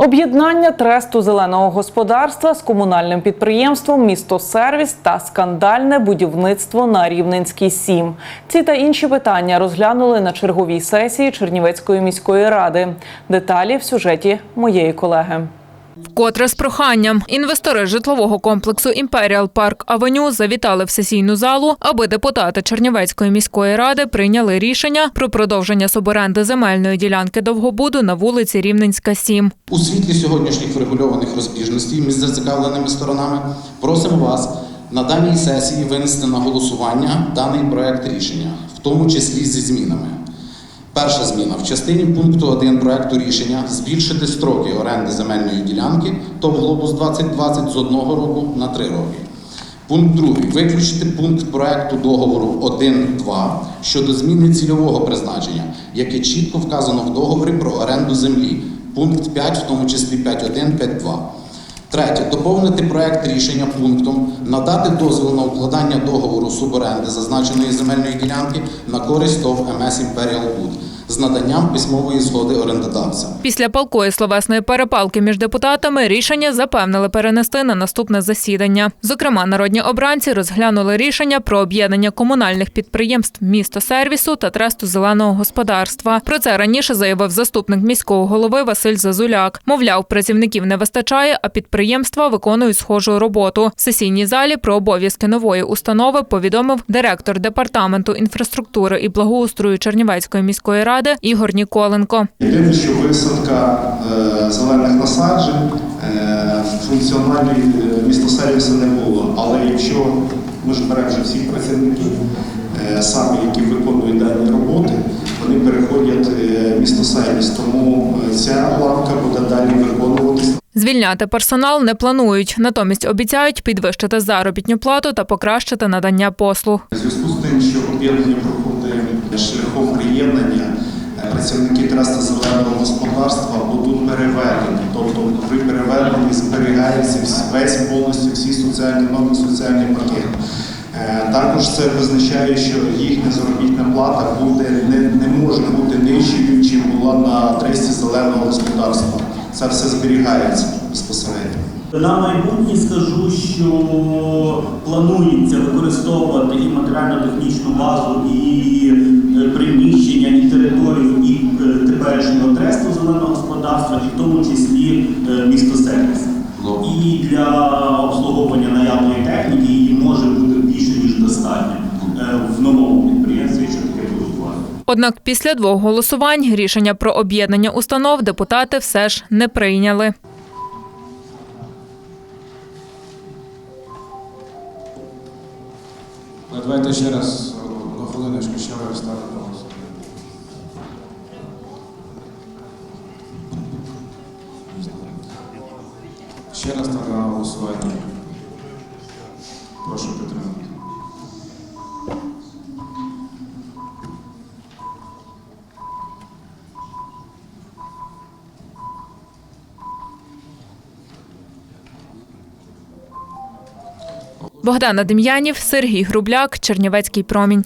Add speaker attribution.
Speaker 1: Об'єднання тресту зеленого господарства з комунальним підприємством Місто Сервіс та скандальне будівництво на Рівненській 7. Ці та інші питання розглянули на черговій сесії Чернівецької міської ради. Деталі в сюжеті моєї колеги.
Speaker 2: Вкотре з проханням інвестори житлового комплексу Імперіал Парк Авеню завітали в сесійну залу, аби депутати Чернівецької міської ради прийняли рішення про продовження суборенди земельної ділянки довгобуду на вулиці Рівненська, 7.
Speaker 3: У світлі сьогоднішніх врегульованих розбіжностей між зацікавленими сторонами просимо вас на даній сесії винести на голосування даний проект рішення, в тому числі зі змінами. Перша зміна в частині пункту 1 проекту рішення збільшити строки оренди земельної ділянки ТОВ Глобус 2020 з одного року на три роки. Пункт 2. Виключити пункт проекту договору 1.2 щодо зміни цільового призначення, яке чітко вказано в договорі про оренду землі. Пункт 5, в тому числі 5.1, 5.2. Третє. Доповнити проект рішення пунктом надати дозвіл на укладання договору суборенди зазначеної земельної ділянки на користь ТОВ МС Імперіал Буд з наданням письмової згоди орендодавця.
Speaker 2: Після палкої словесної перепалки між депутатами рішення запевнили перенести на наступне засідання. Зокрема, народні обранці розглянули рішення про об'єднання комунальних підприємств місто сервісу та тресту зеленого господарства. Про це раніше заявив заступник міського голови Василь Зазуляк. Мовляв, працівників не вистачає, а підприємства виконують схожу роботу. В сесійній залі про обов'язки нової установи повідомив директор департаменту інфраструктури і благоустрою Чернівецької міської ради Ігор Ніколенко.
Speaker 4: Єдине, що висадка е, зелених насаджень е, функціональної е, містосервісу не було. Але якщо ми ж беремо всіх працівників, саме які виконують дані роботи, вони переходять в містосервіс. Тому ця лавка буде далі виконуватися.
Speaker 2: Звільняти персонал не планують, натомість обіцяють підвищити заробітну плату та покращити надання послуг.
Speaker 4: У зв'язку з тим, що об'єднання проходить шляхом приєднання, працівники траста зеленого господарства будуть переведені. Тобто при переведенні зберігається весь повністю всі соціальні норми, соціальний пакет. Е, Також це визначає, що їхня заробітна плата буде не, не може бути нижчою, чим була на тресті зеленого господарства. Це все зберігається безпосередньо.
Speaker 5: На майбутнє скажу, що планується використовувати і матеріально-технічну базу, і е, приміщення, і територію, е, теперішнього тресту зеленого господарства, і в тому числі е, місто сервіс. І для обслуговування наявної техніки її може бути більше ніж достатньо е, в новому підприємстві, якщо таке буде бувати.
Speaker 2: Однак після двох голосувань рішення про об'єднання установ депутати все ж не прийняли.
Speaker 6: Давайте ще раз на хвилиночку ще раз Ще раз на голосування. Прошу підтримати.
Speaker 2: Богдана Дем'янів, Сергій Грубляк, Чернівецький промінь.